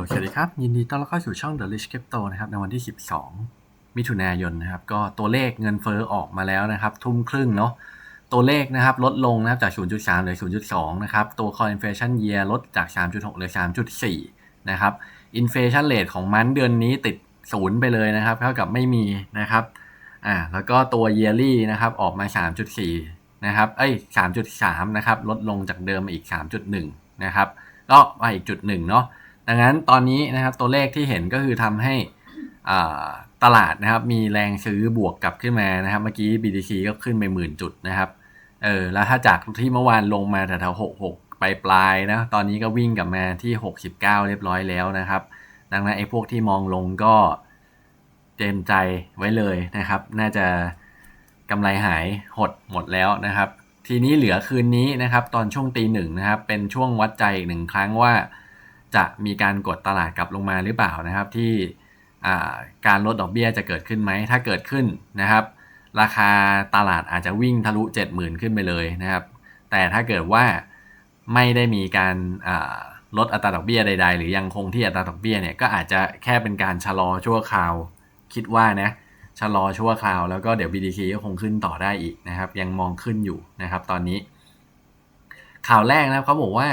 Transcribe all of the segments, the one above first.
ลสวัสดีครับ ยินดีต้อนรับเข้าสู่ช่อง The Rich Crypto นะครับ ในวันที่ 12 มิถุนายนนะครับ ก็ตัวเลขเงินเฟ้อออกมาแล้วนะครับ ทุ่มครึ่งเนาะตัวเลขนะครับ ลดลงนะครับจาก 0.3เหลือ 0.2 นะครับ ตัว Core Inflation Year ลดจาก 3.6เหลือ 3.4 นะครับ Inflation Rate ของมันเดือนนี้ติดศูนย์ไปเลยนะครับเท่ากับไม่มีนะครับอ่าแล้วก็ตัว Yearly นะครับออกมา 3.4 นะครับเอ้ย 3.3 นะครับลดลงจากเดิมมาอีก 3.1 นะครับก็มาอีกจุดหนึ่งเนาะ ดังนั้นตอนนี้นะครับตัวเลขที่เห็นก็คือทำให้ตลาดนะครับมีแรงซื้อบวกกลับขึ้นมานะครับเมื่อกี้ BTC ก็ขึ้นไปหมื่นจุดนะครับเออแล้วถ้าจากที่เมื่อวานลงมาแถวๆหกหกไปปลายนะตอนนี้ก็วิ่งกลับมาที่ 69 เรียบร้อยแล้วนะครับ ดังนั้นไอ้พวกที่มองลงก็เตรียมใจไว้เลยนะครับ น่าจะกำไรหายหดหมดแล้วนะครับ ทีนี้เหลือคืนนี้นะครับ ตอนช่วงตีหนึ่งนะครับ เป็นช่วงวัดใจอีกหนึ่งครั้งว่า จะมีการกดตลาดกลับลงมาหรือเปล่านะครับ ที่การลดดอกเบี้ยจะเกิดขึ้นไหม ถ้าเกิดขึ้นนะครับ ราคาตลาดอาจจะวิ่งทะลุ 70,000 ขึ้นไปเลยนะครับ แต่ถ้าเกิดว่าไม่ได้มีการลดอัตราดอกเบี้ยใด ๆ หรือยังคงที่อัตราดอกเบี้ยเนี่ยก็อาจจะแค่เป็นการชะลอชั่วคราวคิดว่านะชะลอชั่วคราวแล้วก็เดี๋ยว BTC ก็คงขึ้นต่อได้อีกนะครับ ยังมองขึ้นอยู่นะครับ ตอนนี้ ข่าวแรกนะครับเขาบอกว่า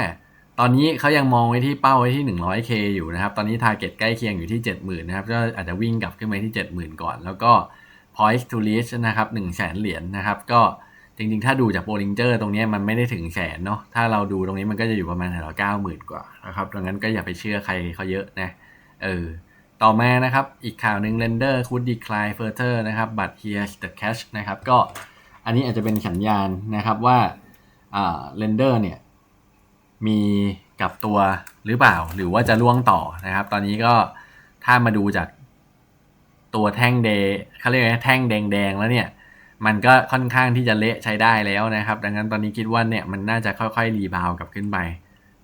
ตอนนี้เขายังมองไว้ที่เป้าไว้ที่ 100k อยู่นะครับ ตอนนี้ target ใกล้เคียงอยู่ที่ 70,000นะครับ ก็อาจจะวิ่งกลับขึ้นไปที่ 70,000 ก่อน แล้วก็ point to reach นะครับ1 0 0 0 0แสนเหรียญนะครับ ก็จริงๆ ถ้าดูจากโบลิงเจอร์ตรงนี้มันไม่ได้ถึงแสนเนาะ ถ้าเราดูตรงนี้มันก็จะอยู่ประมาณแถวเก้าหมื่นกว่านะครับ ดังนั้นก็อย่าไปเชื่อใครเขาเยอะนะ เออ ต่อมานะครับ อีกข่าวหนึ่ง lender could decline further นะครับ but here's the cash นะครับ ก็อันนี้อาจจะเป็นสัญญาณนะครับว่าอ่า lender เนี่ย มีกับตัวหรือเปล่า หรือว่าจะล่วงต่อนะครับ ตอนนี้ก็ถ้ามาดูจากตัวแท่งเดเขาเรียกว่าแท่งแดงๆแล้วเนี่ย มันก็ค่อนข้างที่จะเละใช้ได้แล้วนะครับ ดังนั้นตอนนี้คิดว่าเนี่ยมันน่าจะค่อยๆรีบาวกลับขึ้นไป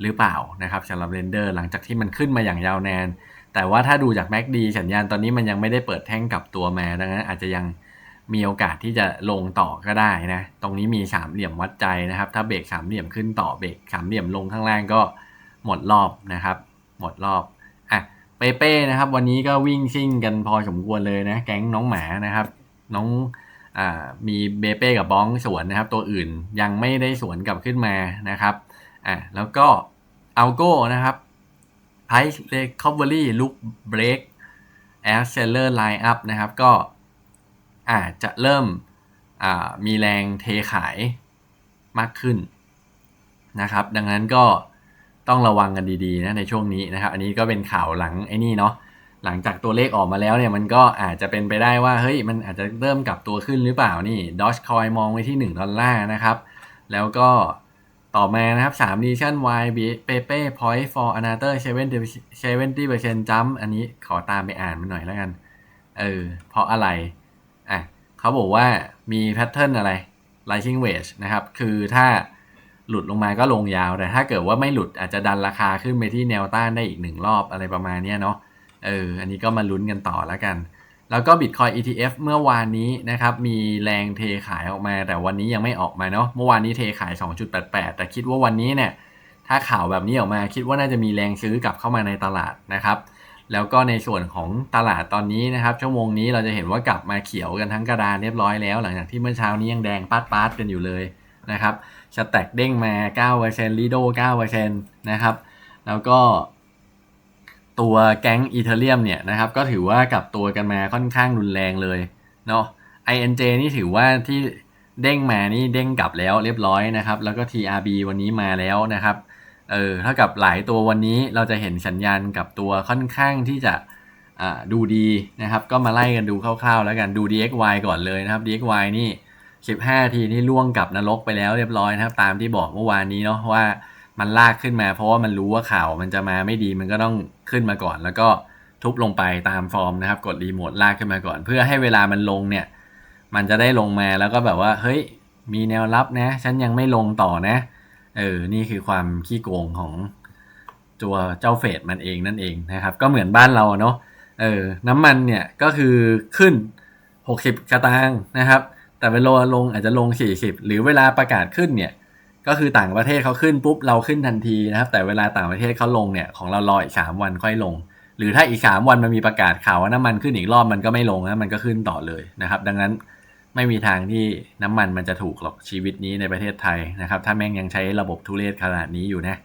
หรือเปล่านะครับสำหรับเรนเดอร์หลังจากที่มันขึ้นมาอย่างยาวนานแต่ว่าถ้าดูจากแม็กดีสัญญาณตอนนี้มันยังไม่ได้เปิดแท่งกลับตัวมาดังนั้นอาจจะยัง มีโอกาสที่จะลงต่อก็ได้นะ ตรงนี้มีสามเหลี่ยมวัดใจนะครับ ถ้าเบรกสามเหลี่ยมขึ้นต่อเบรกสามเหลี่ยมลงข้างล่างก็หมดรอบนะครับ หมดรอบอะเปเป้นะครับ วันนี้ก็วิ่งซิ่งกันพอสมควรเลยนะ แก๊งน้องหมานะครับ น้องอ่ามีเบเป้กับบ้องสวนนะครับ ตัวอื่นยังไม่ได้สวนกลับขึ้นมานะครับอะแล้วก็อัลโก้นะครับ Price Recovery Look Break As Seller Line Up นะครับ ก็ อาจจะเริ่มมีแรงเทขายมากขึ้นนะครับ ดังนั้นก็ต้องระวังกันดีๆนะในช่วงนี้นะครับ อันนี้ก็เป็นข่าวหลังไอ้นี่เนาะหลังจากตัวเลขออกมาแล้วเนี่ยมันก็อาจจะเป็นไปได้ว่าเฮ้ยมันอาจจะเริ่มกลับตัวขึ้นหรือเปล่านี่ดอชคอยมองไว้ที่ 1 ดอลลาร์นะครับ แล้วก็ต่อมานะครับ3 reason why Pepe point for another 70 70% jump อันนี้ขอตามไปอ่านมันหน่อยแล้วกัน เออเพราะอะไร เขาบอกว่ามีแพทเทิร์นอะไร rising wedge นะครับ คือถ้าหลุดลงมาก็ลงยาว แต่ถ้าเกิดว่าไม่หลุดอาจจะดันราคาขึ้นไปที่แนวต้านได้อีกหนึ่งรอบอะไรประมาณนี้เนาะ เออ อันนี้ก็มาลุ้นกันต่อแล้วกัน แล้วก็ Bitcoin ETF เมื่อวานนี้นะครับ มีแรงเทขายออกมา แต่วันนี้ยังไม่ออกมาเนาะ เมื่อวานนี้เทขาย 2.88 แต่คิดว่าวันนี้เนี่ย ถ้าข่าวแบบนี้ออกมาคิดว่าน่าจะมีแรงซื้อกลับเข้ามาในตลาดนะครับ แล้วก็ในส่วนของตลาดตอนนี้นะครับ ชั่วโมงนี้เราจะเห็นว่ากลับมาเขียวกันทั้งกระดานเรียบร้อยแล้ว หลังจากที่เมื่อเช้านี้ยังแดงปาดปาดกันอยู่เลยนะครับสแต็กเด้งมา 9%ลีโด9%นะครับ แล้วก็ตัวแก๊งอีเทเรียมเนี่ยนะครับ ก็ถือว่ากลับตัวกันมาค่อนข้างรุนแรงเลยเนาะ INJ นี่ถือว่าที่เด้งมานี่เด้งกลับแล้วเรียบร้อยนะครับ แล้วก็ TRB วันนี้มาแล้วนะครับ เออถ้ากับหลายตัววันนี้เราจะเห็นสัญญาณกับตัวค่อนข้างที่จะดูดีนะครับ ก็มาไล่กันดูคร่าวๆ แล้วกันดู DXY ก่อนเลยนะครับ DXY นี่ 15 ทีนี่ล่วงกับนรกไปแล้วเรียบร้อยนะครับ ตามที่บอกเมื่อวานนี้เนาะว่ามันลากขึ้นมา เพราะว่ามันรู้ว่าข่าวมันจะมาไม่ดีมันก็ต้องขึ้นมาก่อน แล้วก็ทุบลงไปตามฟอร์มนะครับ กดรีโมทลากขึ้นมาก่อน เพื่อให้เวลามันลงเนี่ยมันจะได้ลงมาแล้วก็แบบว่าเฮ้ยมีแนวรับนะ ฉันยังไม่ลงต่อนะเเออ นี่คือความขี้โกงของตัวเจ้าเฟดมันเองนั่นเองนะครับ ก็เหมือนบ้านเราเนาะ เออ น้ำมันเนี่ยก็คือขึ้น 60สตางค์นะครับ แต่เวลาลงอาจจะลง 40 หรือเวลาประกาศขึ้นเนี่ย ก็คือต่างประเทศเขาขึ้นปุ๊บเราขึ้นทันทีนะครับ แต่เวลาต่างประเทศเขาลงเนี่ยของเรารออีกสามวันค่อยลง หรือถ้าอีกสามวันมันมีประกาศข่าวว่าน้ำมันขึ้นอีกรอบมันก็ไม่ลงนะมันก็ขึ้นต่อเลยนะครับ ดังนั้น ไม่มีทางที่น้ำมันมันจะถูกหรอกชีวิตนี้ในประเทศไทยนะครับ ถ้าแม่งยังใช้ระบบทุเรศขนาดนี้อยู่นะ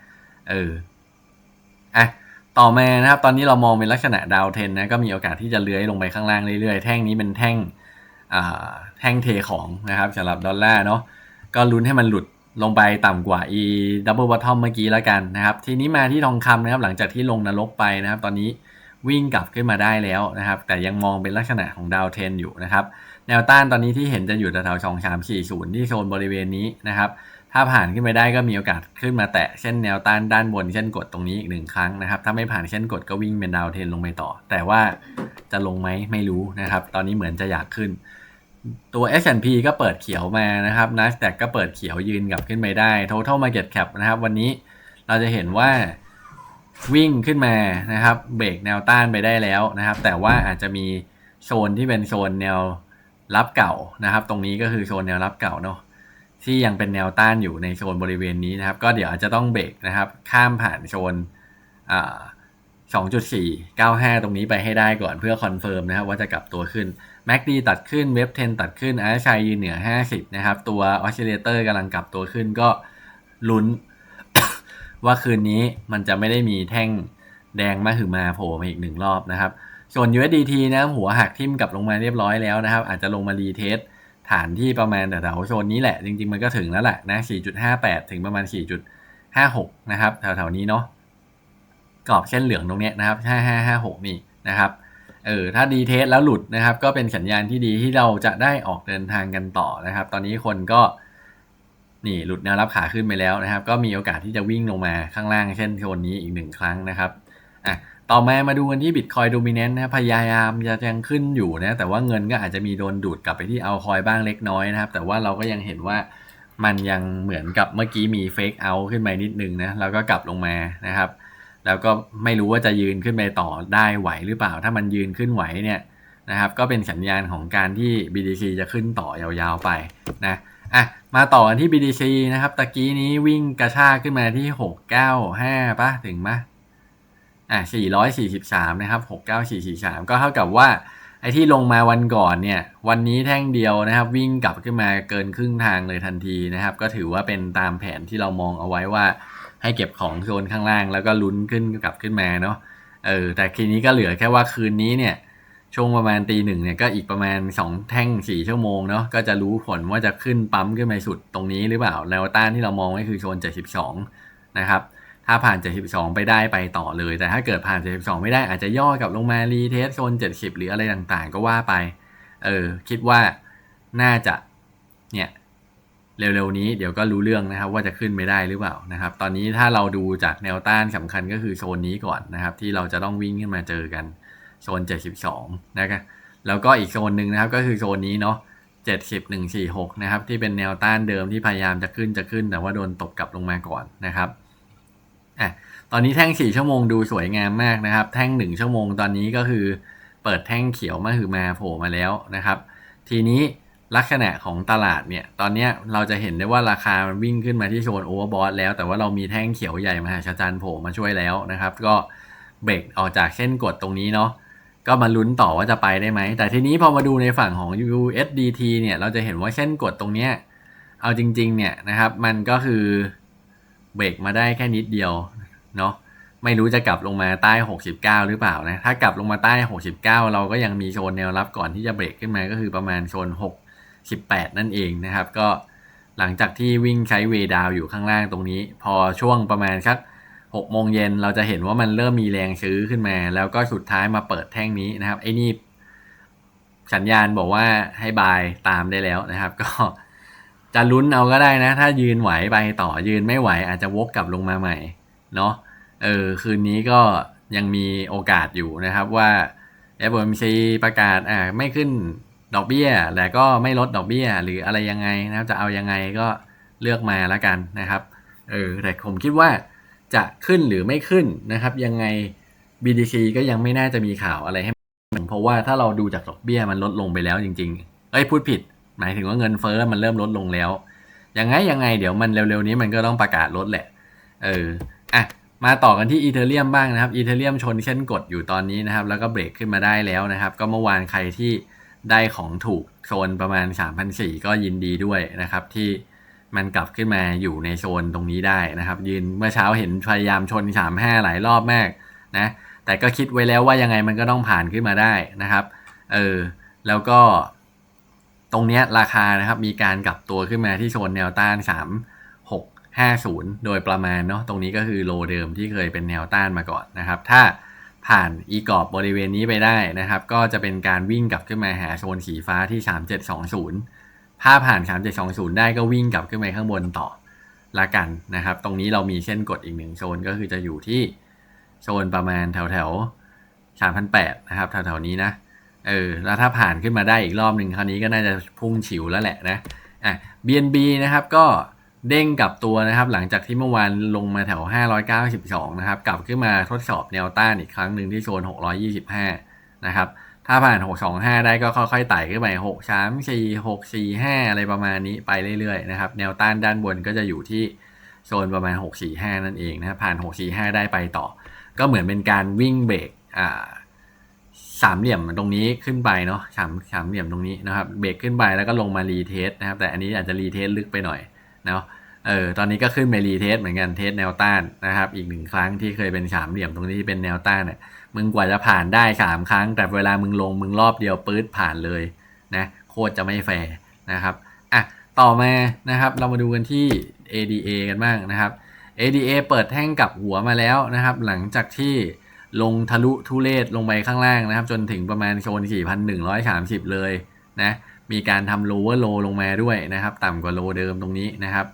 เอออะต่อมานะครับ ตอนนี้เรามองเป็นลักษณะดาวเทนนะก็มีโอกาสที่จะเลื้อยลงไปข้างล่างเรื่อยๆ แท่งนี้เป็นแท่งอ่าแท่งเทของนะครับสำหรับดอลลาร์เนาะก็ลุ้นให้มันหลุดลงไปต่ำกว่า e double bottom เมื่อกี้แล้วกันนะครับ ทีนี้มาที่ทองคำนะครับ หลังจากที่ลงนรกไปนะครับ ตอนนี้วิ่งกลับขึ้นมาได้แล้วนะครับ แต่ยังมองเป็นลักษณะของดาวเทนอยู่นะครับ แนวต้านตอนนี้ที่เห็นจะอยู่แถวๆสองสามสี่ศูนย์ที่โซนบริเวณนี้นะครับ ถ้าผ่านขึ้นไปได้ก็มีโอกาสขึ้นมาแตะเส้นแนวต้านด้านบนเช่นกดตรงนี้อีกหนึ่งครั้งนะครับ ถ้าไม่ผ่านเส้นกดก็วิ่งเป็นดาวเทนลงไปต่อ แต่ว่าจะลงไหมไม่รู้นะครับ ตอนนี้เหมือนจะอยากขึ้น ตัว S&P ก็เปิดเขียวมานะครับ NASDAQ ก็เปิดเขียวยืนกลับขึ้นไปได้ Total Market Cap นะครับ วันนี้เราจะเห็นว่าวิ่งขึ้นมานะครับ เบรกแนวต้านไปได้แล้วนะครับ แต่ว่าอาจจะมีโซนที่เป็นโซนแนว รับเก่านะครับ ตรงนี้ก็คือโซนแนวรับเก่าเนาะที่ยังเป็นแนวต้านอยู่ในโซนบริเวณนี้นะครับ ก็เดี๋ยวอาจจะต้องเบรกนะครับ ข้ามผ่านโซนอ่า2.495 ตรงนี้ไปให้ได้ก่อนเพื่อคอนเฟิร์มนะครับว่าจะกลับตัวขึ้น MACD ตัดขึ้นเว็บ10 ตัดขึ้น RSI ยืนเหนือ 50 นะครับ ตัว Oscillator กำลังกลับตัวขึ้นก็ลุ้น ว่าคืนนี้มันจะไม่ได้มีแท่งแดงมาหือมาโผล่มาอีกหนึ่งรอบนะครับ ส่วน USDT นะครับหัวหักทิ่มกลับลงมาเรียบร้อยแล้วนะครับ อาจจะลงมารีเทสฐานที่ประมาณแถวๆโซนนี้แหละ จริง ๆ มันก็ถึงแล้วแหละนะ 4.58 ถึงประมาณ 4.56 นะครับแถวๆนี้เนาะกรอบเส้นเหลืองตรงเนี้ยนะครับ 5556 นี่นะครับเออถ้าดีเทสแล้วหลุดนะครับ ก็เป็นสัญญาณที่ดีที่เราจะได้ออกเดินทางกันต่อนะครับ ตอนนี้คนก็นี่หลุดแนวรับขาขึ้นไปแล้วนะครับ ก็มีโอกาสที่จะวิ่งลงมาข้างล่างเช่นโซนนี้อีกหนึ่งครั้งนะครับอะ ต่อมามาดูกันที่ Bitcoin Dominance นะพยายามจะยังขึ้นอยู่นะแต่ว่าเงินก็อาจจะมีโดนดูดกลับไปที่เอาคอยบ้างเล็กน้อยนะครับ แต่ว่าเราก็ยังเห็นว่ามันยังเหมือนกับเมื่อกี้มีเฟกเอาขึ้นไปนิดนึงนะแล้วก็กลับลงมานะครับ แล้วก็ไม่รู้ว่าจะยืนขึ้นไปต่อได้ไหวหรือเปล่า ถ้ามันยืนขึ้นไหวเนี่ยนะครับก็เป็นสัญญาณของการที่ BTC จะขึ้นต่อยาวๆไปนะอะมาต่อกันที่ BTC นะครับตะกี้นี้วิ่งกระชากขึ้นมาที่ 695ป่ะถึงปะ อะ443 นะครับ 69443 ก็เท่ากับว่า ไอ้ที่ลงมาวันก่อนเนี่ย วันนี้แท่งเดียวนะครับ วิ่งกลับขึ้นมาเกินครึ่งทางเลยทันทีนะครับ ก็ถือว่าเป็นตามแผนที่เรามองเอาไว้ว่า ให้เก็บของโซนข้างล่าง แล้วก็ลุ้นขึ้นกลับขึ้นมาเนาะ เออ แต่ทีนี้ก็เหลือแค่ว่าคืนนี้เนี่ย ช่วงประมาณตีหนึ่งเนี่ยก็อีกประมาณ 2 แท่ง 4 ชั่วโมงเนาะ ก็จะรู้ผลว่าจะขึ้นปั๊มขึ้นไปสุดตรงนี้หรือเปล่า แนวต้านที่เรามองไว้คือโซน 72 นะครับ ถ้าผ่าน 72 ไปได้ไปต่อเลย แต่ถ้าเกิดผ่าน 72 ไม่ได้อาจจะย่อกลับลงมารีเทสโซน 70 หรืออะไรต่างๆ ก็ว่าไป เออ คิดว่าน่าจะ เนี่ยเร็วๆนี้เดี๋ยวก็รู้เรื่องนะครับว่าจะขึ้นไม่ได้หรือเปล่านะครับ ตอนนี้ถ้าเราดูจากแนวต้านสำคัญก็คือโซนนี้ก่อนนะครับ ที่เราจะต้องวิ่งขึ้นมาเจอกันโซน 72 นะครับแล้วก็อีกโซนหนึ่งนะครับก็คือโซนนี้เนาะ70 146 นะครับ ที่เป็นแนวต้านเดิมที่พยายามจะขึ้นจะขึ้น แต่ว่าโดนตกกลับลงมาก่อนนะครับ อะตอนนี้แท่ง4ชั่วโมงดูสวยงามมากนะครับ แท่ง1ชั่วโมงตอนนี้ก็คือ เปิดแท่งเขียวมาคือมาโผล่มาแล้วนะครับ ทีนี้ลักษณะของตลาดเนี่ย ตอนนี้เราจะเห็นได้ว่าราคามันวิ่งขึ้นมาที่โซนโอเวอร์บอทแล้ว แต่ว่าเรามีแท่งเขียวใหญ่มหาชาจารย์โผล่มาช่วยแล้วนะครับ ก็เบรกออกจากเส้นกดตรงนี้เนาะก็มาลุ้นต่อว่าจะไปได้ไหม แต่ทีนี้พอมาดูในฝั่งของ USDT เนี่ย เราจะเห็นว่าเส้นกดตรงเนี้ย เอาจริง ๆ เนี่ยนะครับ มันก็คือ เบรกมาได้แค่นิดเดียวเนาะไม่รู้จะกลับลงมาใต้ 69 หรือเปล่านะ ถ้ากลับลงมาใต้ 69 เราก็ยังมีโซนแนวรับก่อนที่จะเบรกขึ้นมาก็คือประมาณโซน 68 นั่นเองนะครับ ก็หลังจากที่วิ่งใช้เวดาวอยู่ข้างล่างตรงนี้ พอช่วงประมาณสักหกโมงเย็นเราจะเห็นว่ามันเริ่มมีแรงซื้อขึ้นมา แล้วก็สุดท้ายมาเปิดแท่งนี้นะครับ ไอ้นี่สัญญาณบอกว่าให้บายตามได้แล้วนะครับ ก็ จะลุ้นเอาก็ได้นะ ถ้ายืนไหวไปต่อยืนไม่ไหว อาจจะวกกลับลงมาใหม่เนาะเออคืนนี้ก็ยังมีโอกาสอยู่นะครับว่า FOMC ประกาศอ่าไม่ขึ้นดอกเบี้ยแต่ก็ไม่ลดดอกเบี้ย หรืออะไรยังไงนะครับจะเอายังไงก็เลือกมาแล้วกันนะครับเออแต่ผมคิดว่าจะขึ้นหรือไม่ขึ้นนะครับ ยังไง BTC ก็ยังไม่น่าจะมีข่าวอะไรให้เพราะว่าถ้าเราดูจากดอกเบี้ยมันลดลงไปแล้วจริงๆเอ้ยพูดผิด หมายถึงว่าเงินเฟ้อมันเริ่มลดลงแล้วยังไงยังไงเดี๋ยวมันเร็วๆนี้มันก็ต้องประกาศลดแหละ เอออะมาต่อกันที่อีเทเรียมบ้างนะครับอีเทเรียมชนเส้นกดอยู่ตอนนี้นะครับ แล้วก็เบรกขึ้นมาได้แล้วนะครับ ก็เมื่อวานใครที่ได้ของถูกโซนประมาณ 3,400 ก็ยินดีด้วยนะครับ ที่มันกลับขึ้นมาอยู่ในโซนตรงนี้ได้นะครับ ยืนเมื่อเช้าเห็นพยายามชน 35 หลายรอบมากนะแต่ก็คิดไว้แล้วว่ายังไงมันก็ต้องผ่านขึ้นมาได้นะครับเออแล้วก็ ตรงนี้ราคานะครับมีการกลับตัวขึ้นมาที่โซนแนวต้าน 3 6 5 0 โดยประมาณเนาะตรงนี้ก็คือโลเดิมที่เคยเป็นแนวต้านมาก่อนนะครับ ถ้าผ่านอีกรอบบริเวณนี้ไปได้นะครับ ก็จะเป็นการวิ่งกลับขึ้นมาหาโซนสีฟ้าที่ 3720 ถ้าผ่าน 3720 ได้ก็วิ่งกลับขึ้นไปข้างบนต่อละกันนะครับ ตรงนี้เรามีเส้นกดอีกหนึ่งโซนก็คือจะอยู่ที่โซนประมาณแถวแถว3,800นะครับแถวๆนี้นะ เออแล้วถ้าผ่านขึ้นมาได้อีกรอบหนึ่งคราวนี้ก็น่าจะพุ่งฉิวแล้วแหละนะอะ BNB นะครับก็เด้งกลับตัวนะครับ หลังจากที่เมื่อวานลงมาแถว 592 นะครับ กลับขึ้นมาทดสอบแนวต้านอีกครั้งหนึ่งที่โซน 625 นะครับ ถ้าผ่าน 625 ได้ก็ค่อยๆไต่ขึ้นไป 6 3 4 6 4 5 อะไรประมาณนี้ไปเรื่อยๆนะครับ แนวต้านด้านบนก็จะอยู่ที่โซนประมาณ 645 นั่นเองนะครับผ่าน 645 ได้ไปต่อ ก็เหมือนเป็นการวิ่งเบรกอ่า สามเหลี่ยมตรงนี้ขึ้นไปเนาะสามสามเหลี่ยมตรงนี้นะครับเบรกขึ้นไปแล้วก็ลงมารีเทสนะครับ แต่อันนี้อาจจะรีเทสลึกไปหน่อยเนาะเออตอนนี้ก็ขึ้นไปรีเทสเหมือนกันเทสแนวต้านนะครับ อีกหนึ่งครั้งที่เคยเป็นสามเหลี่ยมตรงนี้ที่เป็นแนวต้านเนี่ยมึงกว่าจะผ่านได้สามครั้ง แต่เวลามึงลงมึงรอบเดียวปื๊ดผ่านเลยนะโคตรจะไม่แฟร์นะครับอะต่อมานะครับ เรามาดูกันที่ ADA กันบ้างนะครับ ADA เปิดแท่งกลับหัวมาแล้วนะครับ หลังจากที่ ลงทะลุทุเลศลงไปข้างล่างนะครับ จนถึงประมาณโซน 4,130 เลยนะมีการทำโลเวอร์โลงมาด้วยนะครับ ต่ำกว่าโลเดิมตรงนี้นะครับ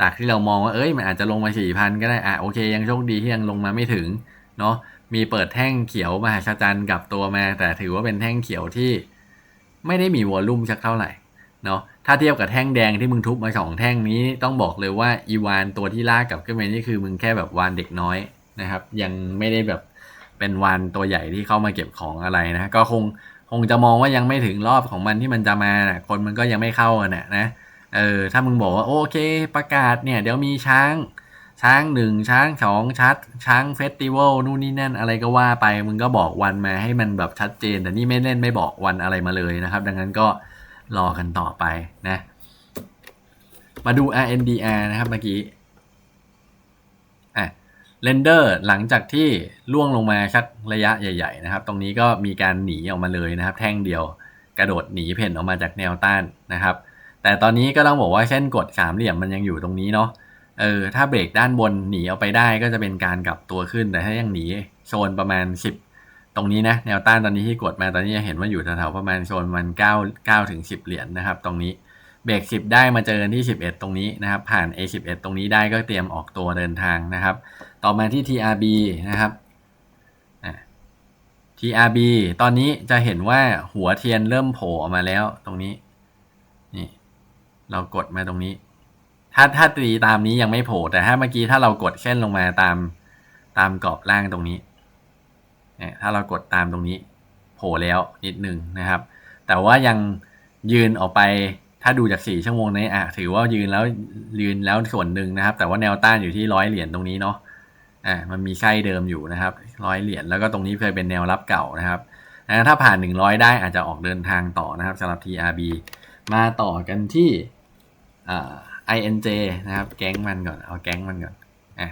จากที่เรามองว่าเอ้ยมันอาจจะลงมา 4,000 ก็ได้อะโอเค ยังโชคดีที่ยังลงมาไม่ถึงเนาะมีเปิดแท่งเขียวมหาชจันกับตัวมา แต่ถือว่าเป็นแท่งเขียวที่ไม่ได้มีวอลลุ่มสักเท่าไหร่เนาะถ้าเทียบกับแท่งแดงที่มึงทุบมาสองแท่งนี้ต้องบอกเลยว่าอีวานตัวที่ลากกลับขึ้นมานี่คือมึงแค่แบบวานเด็กน้อยนะครับ ยังไม่ได้แบบ เป็นวานตัวใหญ่ที่เข้ามาเก็บของอะไรนะก็คงคงจะมองว่ายังไม่ถึงรอบของมันที่มันจะมานะคนมันก็ยังไม่เข้ากันนะนะเออถ้ามึงบอกว่าโอเคประกาศเนี่ย เดี๋ยวมีช้างช้างหนึ่งช้างสองชัด ช้างเฟสติวัลนู่นนี่นั่นอะไรก็ว่าไป มึงก็บอกวันมาให้มันแบบชัดเจน แต่นี่ไม่เล่นไม่บอกวันอะไรมาเลยนะครับ ดังนั้นก็รอกันต่อไปนะ มาดู RNDR นะครับเมื่อกี้ เรนเดอร์หลังจากที่ล่วงลงมาชักระยะใหญ่ ๆ นะครับ ตรงนี้ก็มีการหนีออกมาเลยนะครับ แท่งเดียว กระโดดหนีเพ่นออกมาจากแนวต้านนะครับ แต่ตอนนี้ก็ต้องบอกว่าเส้นกดสามเหลี่ยมมันยังอยู่ตรงนี้เนาะเออถ้าเบรกด้านบนหนีออกไปได้ก็จะเป็นการกลับตัวขึ้นแต่ถ้ายังหนีโซนประมาณ 10 ตรงนี้นะแนวต้านตอนนี้ที่กดมาตอนนี้จะเห็นว่าอยู่แถวๆประมาณโซนมัน9 9ถึง10 เหรียญนนะครับ ตรงนี้ เบรก10ได้มาเจอกันที่11ตรงนี้นะครับ ผ่าน A11 ตรงนี้ได้ก็เตรียมออกตัวเดินทางนะครับ ต่อมาที่ TRB นะครับ TRB ตอนนี้จะเห็นว่าหัวเทียนเริ่มโผล่ออกมาแล้วตรงนี้นี่เรากดมาตรงนี้ ถ้าถ้าตีตามนี้ยังไม่โผล่แต่ถ้าเมื่อกี้ถ้าเรากดเส้นลงมาตามตามกรอบล่างตรงนี้เนี่ยถ้าเรากดตามตรงนี้ โผล่แล้วนิดหนึ่งนะครับ แต่ว่ายังยืนออกไป ถ้าดูจากสี่ชั่วโมงนี้อะถือว่ายืนแล้วยืนแล้วส่วนหนึ่งนะครับ แต่ว่าแนวต้านอยู่ที่ร้อยเหรียญตรงนี้เนาะอ่ามันมีไส้เดิมอยู่นะครับร้อยเหรียญแล้วก็ตรงนี้เคยเป็นแนวรับเก่านะครับนะถ้าผ่าน 100 ได้อาจจะออกเดินทางต่อนะครับสำหรับ TRB มาต่อกันที่อ่า INJ นะครับ แก๊งมันก่อน เอาแก๊งมันก่อนอะ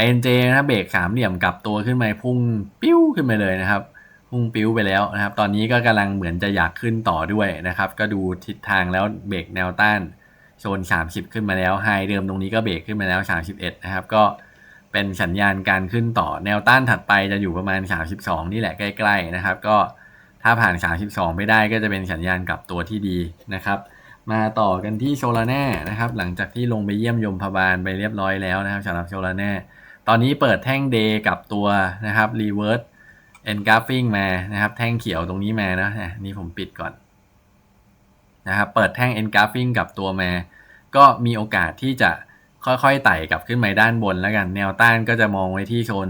INJ นะเบรกสามเหลี่ยมกลับตัวขึ้นมาพุ่งปิ้วขึ้นไปเลยนะครับ พุ่งปิ้วไปแล้วนะครับ ตอนนี้ก็กำลังเหมือนจะอยากขึ้นต่อด้วยนะครับ ก็ดูทิศทางแล้วเบรกแนวต้านโซน 30 ขึ้นมาแล้วไฮเดิมตรงนี้ก็เบรกขึ้นมาแล้ว 31 นะครับ ก็เป็นสัญญาณการขึ้นต่อแนวต้านถัดไปจะอยู่ประมาณ 32 นี่แหละใกล้ๆนะครับ ก็ถ้าผ่าน 32 ไม่ได้ก็จะเป็นสัญญาณกลับตัวที่ดีนะครับ มาต่อกันที่โซลาแน่นะครับ หลังจากที่ลงไปเยี่ยมยมพบาลไปเรียบร้อยแล้วนะครับสำหรับโซลาแน่ตอนนี้เปิดแท่งเดย์กับตัวนะครับรีเวิร์ส เอ็นกราฟิงมานะครับ แท่งเขียวตรงนี้มานะนี่ผมปิดก่อนนะครับเปิดแท่งเอ็นกราฟิงกับตัวมา ก็มีโอกาสที่จะค่อยๆไต่กลับขึ้นมาด้านบนแล้วกัน แนวต้านก็จะมองไว้ที่โซน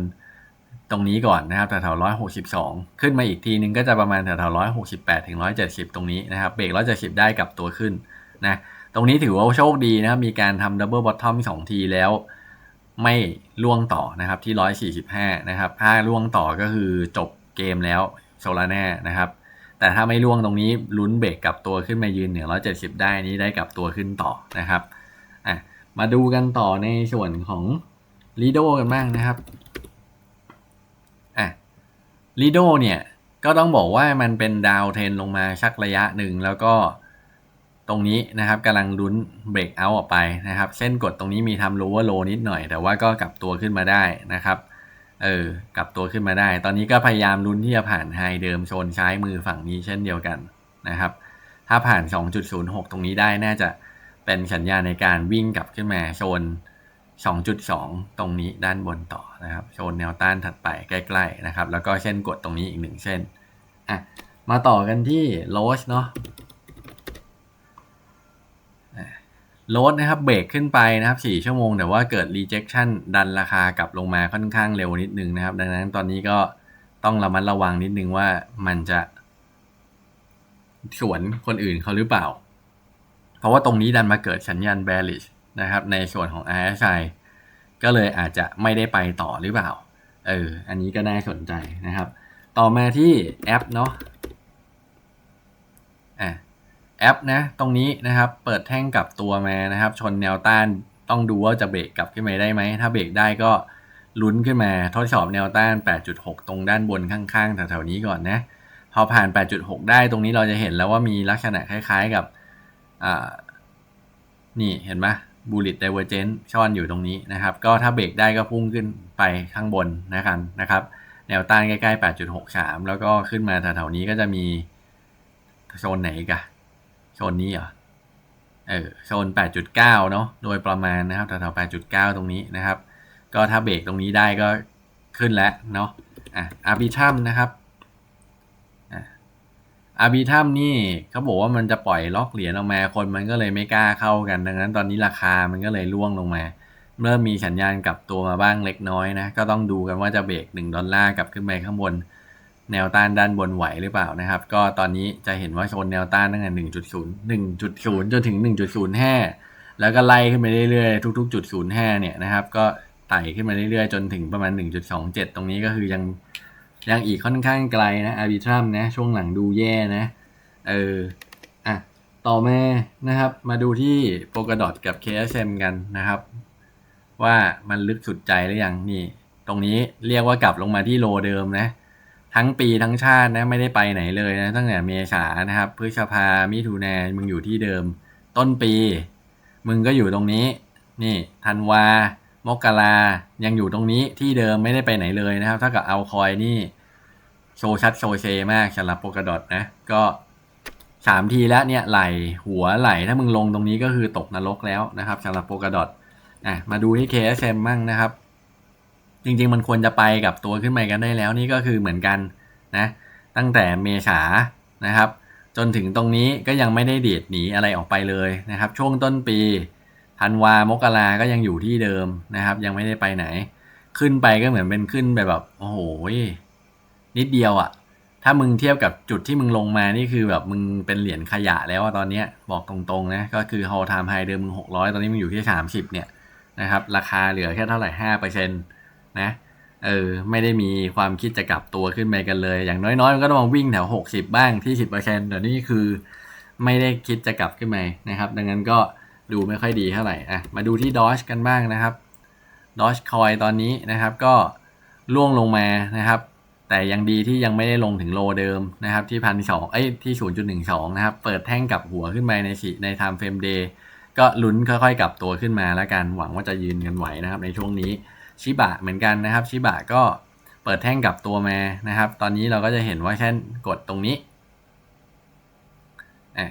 ตรงนี้ก่อนนะครับแถวๆร้อยหกสิบสองขึ้นมาอีกทีนึงก็จะประมาณแถวๆร้อยหกสิบแปดถึงร้อยเจ็ดสิบตรงนี้นะครับ เบรกร้อยเจ็ดสิบได้กลับตัวขึ้นนะ ตรงนี้ถือว่าโชคดีนะครับ มีการทำดับเบิลบอททอมสองทีแล้ว ไม่ล่วงต่อนะครับที่ 145 นะครับ ถ้าล่วงต่อก็คือจบเกมแล้วโซลาแน่นะครับ แต่ถ้าไม่ล่วงตรงนี้ลุ้นเบรกกลับตัวขึ้นมายืนเหนือ 170 ได้นี้ได้กลับตัวขึ้นต่อนะครับอะมาดูกันต่อในส่วนของลีโดกันบ้างนะครับอะลีโดเนี่ยก็ต้องบอกว่ามันเป็นดาวเทนลงมาชักระยะหนึ่งแล้วก็ ตรงนี้นะครับกำลังลุ้นเบรกเอาออกไปนะครับ เส้นกดตรงนี้มีทำโลว์โลนิดหน่อย แต่ว่าก็กลับตัวขึ้นมาได้นะครับเออกลับตัวขึ้นมาได้ ตอนนี้ก็พยายามลุ้นที่จะผ่านไฮเดิมโซนซ้ายมือฝั่งนี้เช่นเดียวกันนะครับ ถ้าผ่าน 2.06 ตรงนี้ได้น่าจะเป็นสัญญาณในการวิ่งกลับขึ้นมาโซน 2.2 ตรงนี้ด้านบนต่อนะครับโซนแนวต้านถัดไปใกล้ๆนะครับ แล้วก็เส้นกดตรงนี้อีกหนึ่งเส้นอะมาต่อกันที่โรสเนาะ โรสนะครับเบรกขึ้นไปนะครับ 4 ชั่วโมง แต่ว่าเกิด rejection ดันราคากลับลงมาค่อนข้างเร็วนิดนึงนะครับ ดังนั้นตอนนี้ก็ต้องระมัดระวังนิดนึงว่ามันจะ สวนคนอื่นเขาหรือเปล่า เพราะว่าตรงนี้ดันมาเกิดสัญญาณ bearish นะครับ ในส่วนของ RSI ก็เลยอาจจะไม่ได้ไปต่อหรือเปล่า เออ อันนี้ก็น่าสนใจนะครับ ต่อมาที่แอปเนาะอะ แอปนะตรงนี้นะครับเปิดแท่งกลับตัวมานะครับ ชนแนวต้านต้องดูว่าจะเบรกกลับขึ้นมาได้ไหม ถ้าเบรกได้ก็ลุ้นขึ้นมาทดสอบแนวต้าน 8.6 ตรงด้านบนข้างๆแถวๆนี้ก่อนนะพอผ่าน 8.6 ได้ตรงนี้เราจะเห็นแล้วว่ามีลักษณะคล้ายๆกับนี่เห็นไหมบูลิตไดเวอร์เจนซ่อนอยู่ตรงนี้นะครับ ก็ถ้าเบรกได้ก็พุ่งขึ้นไปข้างบนนะครับนะครับ แนวต้านใกล้ๆ 8.63 แล้วก็ขึ้นมาแถวๆนี้ก็จะมีโซนไหนกัน โซนนี้เหรอเออโซน 8.9 เนาะโดยประมาณนะครับแถวๆ8.9 ตรงนี้นะครับ ก็ถ้าเบรกตรงนี้ได้ก็ขึ้นแล้วเนาะอะอาร์บิทัมนะครับอาร์บิทัมนี่เขาบอกว่ามันจะปล่อยล็อกเหรียญออกมาคนมันก็เลยไม่กล้าเข้ากัน ดังนั้นตอนนี้ราคามันก็เลยร่วงลงมา เริ่มมีสัญญาณกลับตัวมาบ้างเล็กน้อยนะ ก็ต้องดูกันว่าจะเบรก1ดอลลาร์กลับขึ้นไปข้างบน แนวต้านด้านบนไหวหรือเปล่านะครับ ก็ตอนนี้จะเห็นว่าโซนแนวต้านตั้งแต่1.0 1.0 จนถึง 1.05 แล้วก็ไล่ขึ้นไปเรื่อยๆ ทุก ๆ จุด 05 เนี่ยนะครับ ก็ไต่ขึ้นมาเรื่อยๆ จนถึงประมาณ 1.27 ตรงนี้ก็คือยังยังอีกค่อนข้างไกลนะอาร์บิทรัมนะ ช่วงหลังดูแย่นะ เออ อะ ต่อมานะครับ มาดูที่โปกดอทกับ KSM กันนะครับ ว่ามันลึกสุดใจหรือยังนี่ ตรงนี้เรียกว่ากลับลงมาที่โลเดิมนะ ทั้งปีทั้งชาตินะไม่ได้ไปไหนเลยนะตั้งแต่เมษานะครับพฤษภามิถุนามึงอยู่ที่เดิม ต้นปี มึงก็อยู่ตรงนี้ นี่ธันวามกรายังอยู่ตรงนี้ที่เดิมไม่ได้ไปไหนเลยนะครับ ถ้ากับเอาคอยนี่โชว์ชัดโชว์เชมากสำหรับโปกดอทนะ ก็สามทีแล้วเนี่ยไหลหัวไหลถ้ามึงลงตรงนี้ก็คือตกนรกแล้วนะครับสำหรับโปกดอทอะมาดูที่ KSM มั่งนะครับ จริง ๆ มันควรจะไปกับตัวขึ้นมากันได้แล้วนี่ก็คือเหมือนกันนะตั้งแต่เมษานะครับ จนถึงตรงนี้ก็ยังไม่ได้เดียดหนีอะไรออกไปเลยนะครับ ช่วงต้นปีธันวามกราก็ยังอยู่ที่เดิมนะครับ ยังไม่ได้ไปไหน ขึ้นไปก็เหมือนเป็นขึ้นไปแบบโอ้โหนิดเดียวอะ่ะ ถ้ามึงเทียบกับจุดที่มึงลงมานี่คือแบบมึงเป็นเหรียญขยะแล้วตอนเนี้ยบอกตรงๆนะก็คือ all time high เดิมมึงหกร้อยตอนนี้มึงอยู่ที่สามสิบเนี่ยนะครับ ราคาเหลือแค่เท่าไหร่ห้าเปอร์เซ็นต์ นะเออไม่ได้มีความคิดจะกลับตัวขึ้นไปกันเลย อย่างน้อยๆมันก็ต้องมาวิ่งแถวหกสิบบ้างที่สิบเปอร์เซ็นต์แต่นี่คือไม่ได้คิดจะกลับขึ้นไปนะครับ ดังนั้นก็ดูไม่ค่อยดีเท่าไหร่อะมาดูที่ดอชกันบ้างนะครับดอชคอยตอนนี้นะครับก็ล่วงลงมานะครับ แต่ยังดีที่ยังไม่ได้ลงถึงโลเดิมนะครับที่พันสองเอ้ยที่ศูนย์จุดหนึ่งสองนะครับ เปิดแท่งกลับหัวขึ้นไปในสีในไทม์เฟรมเดย์ก็ลุ้นค่อยๆกลับตัวขึ้นมาแล้วกันหวังว่าจะยืนกันไหวนะครับในช่วงนี้ ชิบะเหมือนกันนะครับชิบะก็เปิดแท่งกับตัวมนะครับ ตอนนี้เราก็จะเห็นว่าแค่กดตรงนี้อะ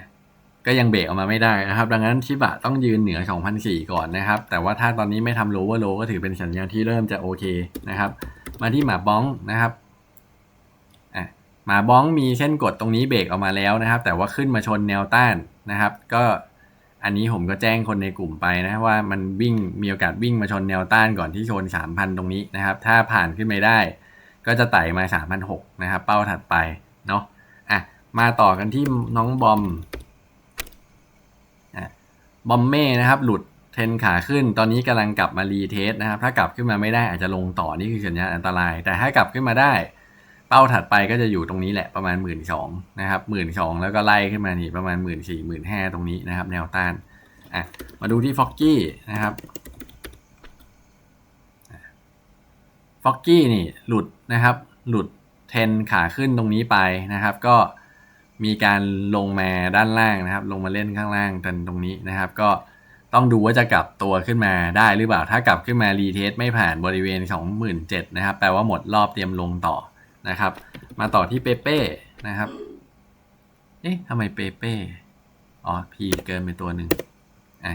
ก็ยังเบรกออกมาไม่ได้นะครับ ดังนั้นชิบะต้องยืนเหนือ 2,004 ก่อนนะครับ แต่ว่าถ้าตอนนี้ไม่ทำโลเวอร์โลก็ถือเป็นสัญญาณที่เริ่มจะโอเคนะครับ มาที่หมาบ้องนะครับอะหมาบ้องมีเส้นกดตรงนี้เบรกออกมาแล้วนะครับ แต่ว่าขึ้นมาชนแนวต้านนะครับ ก็ อันนี้ผมก็แจ้งคนในกลุ่มไปนะว่ามันวิ่งมีโอกาสวิ่งมาชนแนวต้านก่อนที่ชน 3,000 ตรงนี้นะครับ ถ้าผ่านขึ้นไปได้ ก็จะไต่มา 3,600 นะครับ เป้าถัดไปเนาะอะมาต่อกันที่น้องบอมบอมเม่นะครับ หลุดเทรนขาขึ้น ตอนนี้กำลังกลับมารีเทสนะครับ ถ้ากลับขึ้นมาไม่ได้อาจจะลงต่อนี่คือสัญญาณอันตราย แต่ถ้ากลับขึ้นมาได้ เป้าถัดไปก็จะอยู่ตรงนี้แหละประมาณหมื่นสองนะครับหมื่นสองแล้วก็ไล่ขึ้นมานี่ประมาณหมื่นสี่หมื่นห้าตรงนี้นะครับ แนวต้านอะมาดูที่ฟ็อกกี้นะครับฟ็อกกี้นี่หลุดนะครับ หลุดเทนขาขึ้นตรงนี้ไปนะครับ ก็มีการลงมาด้านล่างนะครับ ลงมาเล่นข้างล่างกันตรงนี้นะครับ ก็ต้องดูว่าจะกลับตัวขึ้นมาได้หรือเปล่า ถ้ากลับขึ้นมารีเทสไม่ผ่านบริเวณ 27,000นะครับ แปลว่าหมดรอบเตรียมลงต่อ นะครับ มาต่อที่เปเป้นะครับ เอ๊ะทำไมเปเป้อ๋อพีเกินไปตัวหนึ่งอะ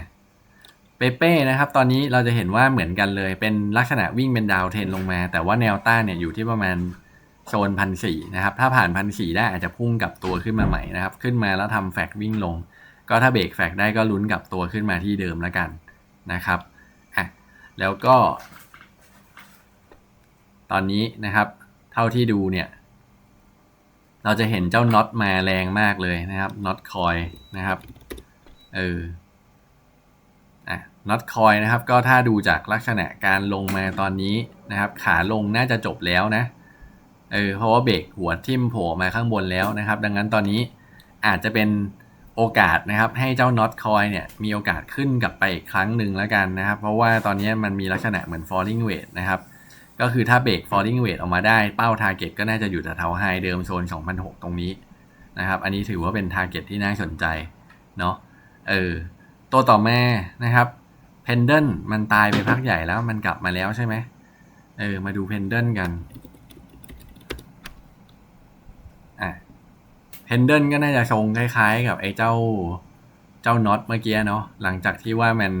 เปเป้นะครับ ตอนนี้เราจะเห็นว่าเหมือนกันเลย เป็นลักษณะวิ่งเป็นดาวเทนลงมา แต่ว่าแนวต้านเนี่ยอยู่ที่ประมาณโซนพันสี่นะครับ ถ้าผ่านพันสี่ได้อาจจะพุ่งกลับตัวขึ้นมาใหม่นะครับ ขึ้นมาแล้วทำแฟกวิ่งลง ก็ถ้าเบรกแฟกได้ก็ลุ้นกลับตัวขึ้นมาที่เดิมแล้วกันนะครับอะแล้วก็ ตอนนี้นะครับ ท่าที่ดูเนี่ย เราจะเห็นเจ้าน็อตมาแรงมากเลยนะครับน็อตคอยนะครับ เอออะน็อตคอยนะครับ ก็ถ้าดูจากลักษณะการลงมาตอนนี้นะครับ ขาลงน่าจะจบแล้วนะ เออเพราะว่าเบรกหัวทิ่มโผล่มาข้างบนแล้วนะครับ ดังนั้นตอนนี้อาจจะเป็นโอกาสนะครับให้เจ้าน็อตคอยเนี่ยมีโอกาสขึ้นกลับไปอีกครั้งหนึ่งแล้วกันนะครับ เพราะว่าตอนนี้มันมีลักษณะเหมือน falling weight นะครับ ก็คือถ้าเบรก falling weight ออกมาได้เป้า target ก็น่าจะอยู่แถวๆ high เดิมโซน2,006 ตรงนี้นะครับ อันนี้ถือว่าเป็น target ที่น่าสนใจเนาะเออตัวต่อมานะครับ pendant มันตายไปพักใหญ่แล้วมันกลับมาแล้วใช่ไหมเออมาดู pendant กันอะ pendant ก็น่าจะทรงคล้ายๆ กับไอ้เจ้าเจ้าน็อตเมื่อกี้เนาะหลังจากที่ว่ามัน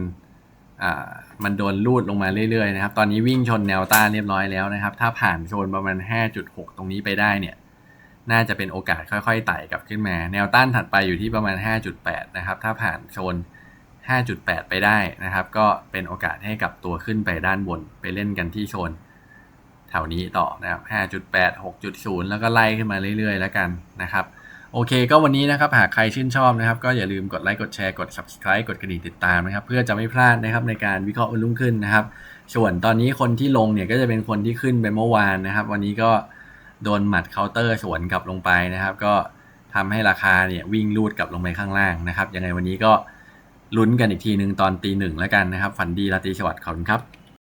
มันโดนลูดลงมาเรื่อยๆนะครับ ตอนนี้วิ่งชนแนวต้านเรียบร้อยแล้วนะครับ ถ้าผ่านโซนประมาณ 5.6 ตรงนี้ไปได้เนี่ย น่าจะเป็นโอกาสค่อยๆไต่กลับขึ้นมา แนวต้านถัดไปอยู่ที่ประมาณ 5.8 นะครับ ถ้าผ่านโซน 5.8 ไปได้นะครับ ก็เป็นโอกาสให้กลับตัวขึ้นไปด้านบน ไปเล่นกันที่โซนแถวนี้ต่อนะครับ 5.8 6.0 แล้วก็ไล่ขึ้นมาเรื่อยๆ แล้วกันนะครับ โอเคก็วันนี้นะครับหากใครชื่นชอบนะครับ ก็อย่าลืมกดไลค์กดแชร์กด subscribe กดกระดิ่งติดตามนะครับ เพื่อจะไม่พลาดนะครับในการวิเคราะห์วันรุ่งขึ้นนะครับ ส่วนตอนนี้คนที่ลงเนี่ยก็จะเป็นคนที่ขึ้นไปเมื่อวานนะครับ วันนี้ก็โดนหมัดเคาน์เตอร์สวนกลับลงไปนะครับ ก็ทำให้ราคาเนี่ยวิ่งลูดกลับลงไปข้างล่างนะครับ ยังไงวันนี้ก็ลุ้นกันอีกทีหนึ่งตอนตีหนึ่งแล้วกันนะครับ ฝันดีราตรีสวัสดิ์ขอบคุณครับ